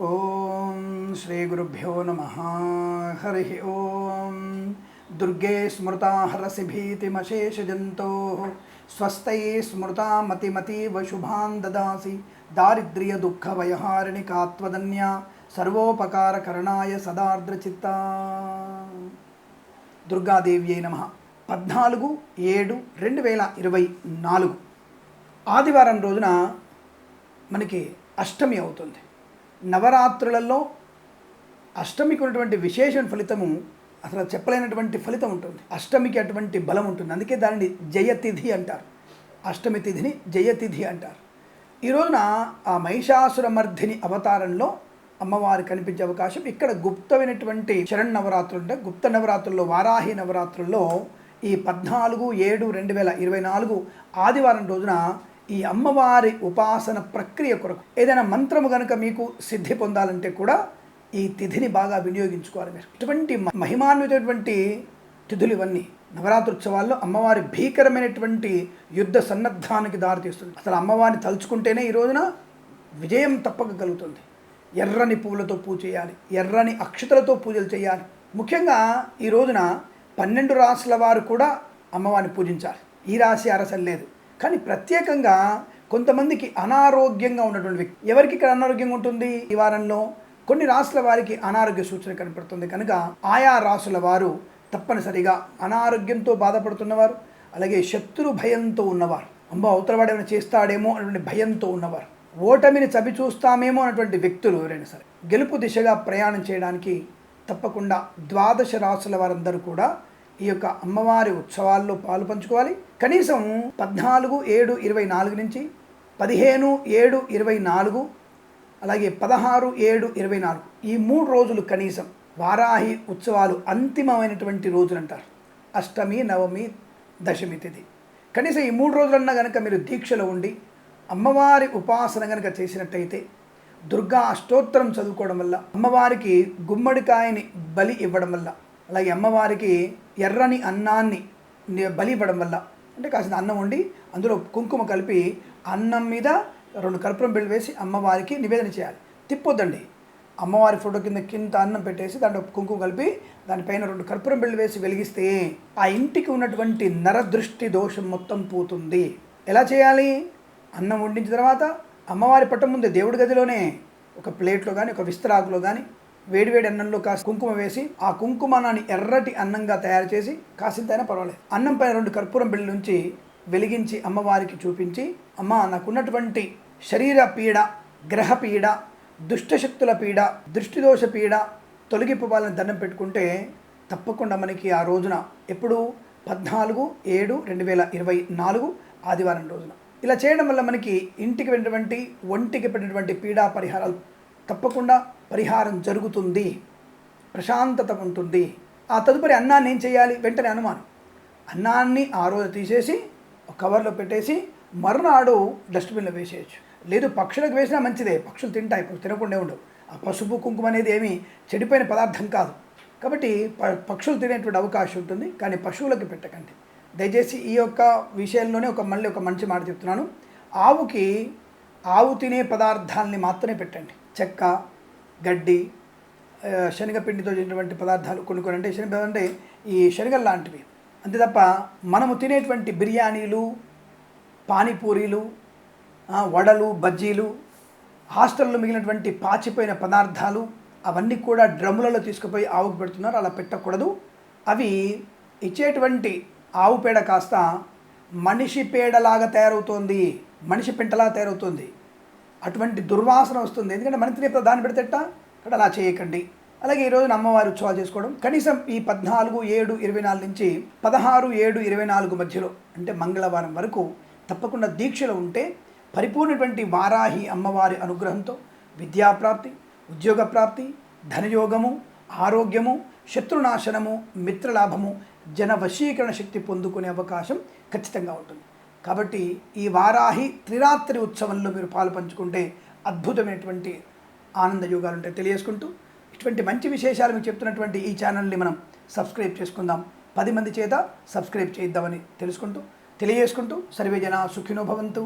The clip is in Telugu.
ఓం శ్రీ గురుభ్యో నమ. హరి ఓం. దుర్గే స్మృతాహరసి భీతిమశేషజంతో స్వస్తై స్మృతా మతిమతీవ శుభాన్ దదాసి. దారిద్ర్య దుఃఖ వయహారిణి కాత్వదన్యా. సర్వోపకారకరణాయ సదార్ద్రచిత్త. దుర్గాదేవి అయి నమ. పద్నాలుగు ఏడు రెండు వేల ఇరవై నాలుగు. ఆదివారం రోజున మనకి అష్టమి అవుతుంది. నవరాత్రులలో అష్టమికి ఉన్నటువంటి విశేష ఫలితము అసలు చెప్పలేనటువంటి ఫలితం ఉంటుంది. అష్టమికి అటువంటి బలం ఉంటుంది. అందుకే దానిని జయతిథి అంటారు. అష్టమి తిథిని జయతిథి అంటారు. ఈ రోజున ఆ మహిషాసురమర్ధిని అవతారంలో అమ్మవారు కనిపించే అవకాశం ఇక్కడ గుప్తమైనటువంటి శరణ్ నవరాత్రులు అంటే గుప్త నవరాత్రుల్లో వారాహి నవరాత్రుల్లో ఈ పద్నాలుగు ఏడు రెండు వేల ఇరవై నాలుగు ఆదివారం రోజున ఈ అమ్మవారి ఉపాసన ప్రక్రియ కొరకు ఏదైనా మంత్రము కనుక మీకు సిద్ధి పొందాలంటే కూడా ఈ తిథిని బాగా వినియోగించుకోవాలి మీరు. ఇటువంటి మహిమాన్వితటువంటి తిథులు ఇవన్నీ. నవరాత్రుత్సవాల్లో అమ్మవారి భీకరమైనటువంటి యుద్ధ సన్నద్ధానికి దారితీస్తుంది. అసలు అమ్మవారిని తలుచుకుంటేనే ఈ రోజున విజయం తప్పక కలుగుతుంది. ఎర్రని పువ్వులతో పూజ చేయాలి ఎర్రని అక్షతలతో పూజలు చేయాలి. ముఖ్యంగా ఈ రోజున పన్నెండు రాసుల వారు కూడా అమ్మవారిని పూజించాలి. ఈ రాశి అరసలు లేదు. కానీ ప్రత్యేకంగా కొంతమందికి అనారోగ్యంగా ఉన్నటువంటి వ్యక్తి ఎవరికి ఇక్కడ అనారోగ్యంగా ఉంటుంది? ఈ వారంలో కొన్ని రాసుల వారికి అనారోగ్య సూచన కనపడుతుంది. కనుక ఆయా రాసుల వారు తప్పనిసరిగా అనారోగ్యంతో బాధపడుతున్నవారు అలాగే శత్రు భయంతో ఉన్నవారు. అంబా అవతలవాడు ఏమైనా చేస్తాడేమో అటువంటి భయంతో ఉన్నవారు. ఓటమిని చవి చూస్తామేమో అనేటువంటి వ్యక్తులు ఎవరైనా సరే. గెలుపు దిశగా ప్రయాణం చేయడానికి తప్పకుండా ద్వాదశ రాసుల వారందరూ కూడా ఈ యొక్క అమ్మవారి ఉత్సవాల్లో పాలు పంచుకోవాలి. కనీసం పద్నాలుగు ఏడు ఇరవై నాలుగు నుంచి పదిహేను ఏడు ఇరవై నాలుగు అలాగే పదహారు ఏడు ఇరవై నాలుగు. ఈ మూడు రోజులు కనీసం వారాహి ఉత్సవాలు అంతిమమైనటువంటి రోజులు అంటారు అష్టమి నవమి దశమి తిథి. కనీసం ఈ మూడు రోజులన్నా కనుక మీరు దీక్షలో ఉండి అమ్మవారి ఉపాసన కనుక చేసినట్టయితే దుర్గా అష్టోత్తరం చదువుకోవడం వల్ల అమ్మవారికి గుమ్మడికాయని బలి ఇవ్వడం వల్ల అలాగే అమ్మవారికి ఎర్రని అన్నాన్ని బలి ఇవ్వడం వల్ల అంటే కాసిన అన్నం వండి అందులో కుంకుమ కలిపి అన్నం మీద రెండు కర్పూరం బిళ్ళు వేసి అమ్మవారికి నివేదన చేయాలి. తిప్పొద్దండి. అమ్మవారి ఫోటో కింద కింద అన్నం పెట్టేసి దాంట్లో కుంకుమ కలిపి దానిపైన రెండు కర్పూరం బిళ్ళు వేసి వెలిగిస్తే ఆ ఇంటికి ఉన్నటువంటి నరదృష్టి దోషం మొత్తం పోతుంది. ఎలా చేయాలి? అన్నం వండించిన తర్వాత అమ్మవారి పట్టం ముందే దేవుడి గదిలోనే ఒక ప్లేట్లో కానీ ఒక విస్తరాకులో కానీ వేడివేడి అన్నంలో కాస్త కుంకుమ వేసి ఆ కుంకుమానాన్ని ఎర్రటి అన్నంగా తయారు చేసి కాసింతైనా పర్వాలేదు. అన్నం పైన రెండు కర్పూరం బిళ్ళ నుంచి వెలిగించి అమ్మవారికి చూపించి అమ్మ నాకున్నటువంటి శరీర పీడ గ్రహ పీడ దుష్టశక్తుల పీడ దృష్టిదోష పీడ తొలగిపోవాలని దండం పెట్టుకుంటే తప్పకుండా మనకి ఆ రోజున ఎప్పుడు? పద్నాలుగు ఏడు రెండు వేల ఇరవై నాలుగు ఆదివారం రోజున. ఇలా చేయడం వల్ల మనకి ఇంటికి వెళ్ళినటువంటి ఒంటికి పెట్టినటువంటి పీడా పరిహారాలు తప్పకుండా పరిహారం జరుగుతుంది ప్రశాంతత ఉంటుంది. ఆ తదుపరి అన్నాన్ని ఏం చేయాలి? వెంటనే అనుమానం. అన్నాన్ని ఆ రోజు తీసేసి కవర్లో పెట్టేసి మరునాడు డస్ట్బిన్లో వేసేయచ్చు. లేదు పక్షులకు వేసినా మంచిదే. పక్షులు తింటాయి ఇప్పుడు తినకుండా ఉండవు. ఆ పసుపు కుంకుమ అనేది ఏమీ చెడిపోయిన పదార్థం కాదు. కాబట్టి ప- పక్షులు తినేటువంటి అవకాశం ఉంటుంది కానీ పశువులకి పెట్టకండి. దయచేసి ఈ యొక్క విషయంలోనే ఒక మళ్ళీ ఒక మంచి మాట చెప్తున్నాను. ఆవుకి ఆవు తినే పదార్థాలని మాత్రమే పెట్టండి. చెక్క గడ్డి శనగపిండితో చేసినటువంటి పదార్థాలు కొన్ని కొన్ని అంటే శనగ అంటే ఈ శనగలు లాంటివి. అంతే తప్ప మనము తినేటువంటి బిర్యానీలు పానీపూరీలు వడలు బజ్జీలు హాస్టల్లో మిగిలినటువంటి పాచిపోయిన పదార్థాలు అవన్నీ కూడా డ్రమ్ములలో తీసుకుపోయి ఆవుకు పెడుతున్నారు. అలా పెట్టకూడదు. అవి ఇచ్చేటువంటి ఆవు పేడ కాస్త మనిషి పేడలాగా తయారవుతోంది మనిషి పెంటలా తయారవుతుంది. అటువంటి దుర్వాసన వస్తుంది. ఎందుకంటే మన తినే దాన్ని పెడితేట ఇక్కడ అలా చేయకండి. అలాగే ఈరోజు అమ్మవారి ఉత్సవాలు చేసుకోవడం. కనీసం ఈ పద్నాలుగు ఏడు ఇరవై నాలుగు నుంచి పదహారు ఏడు ఇరవై నాలుగు మధ్యలో అంటే మంగళవారం వరకు తప్పకుండా దీక్షలు ఉంటే పరిపూర్ణటువంటి వారాహి అమ్మవారి అనుగ్రహంతో విద్యాప్రాప్తి ఉద్యోగ ప్రాప్తి ధనయోగము ఆరోగ్యము శత్రునాశనము మిత్రలాభము జన వశీకరణ శక్తి పొందుకునే అవకాశం ఖచ్చితంగా ఉంటుంది. కాబట్టి ఈ వారాహి త్రిరాత్రి ఉత్సవంలో మీరు పాలు పంచుకుంటే అద్భుతమైనటువంటి ఆనంద యోగాలు ఉంటాయి. తెలియజేసుకుంటూ ఇటువంటి మంచి విశేషాలు మీకు చెప్తున్నటువంటి ఈ ఛానల్ని మనం సబ్స్క్రైబ్ చేసుకుందాం. పది మంది చేత సబ్స్క్రైబ్ చేద్దామని తెలుసుకుంటూ తెలియజేసుకుంటూ సర్వే జన సుఖినో భవంతు.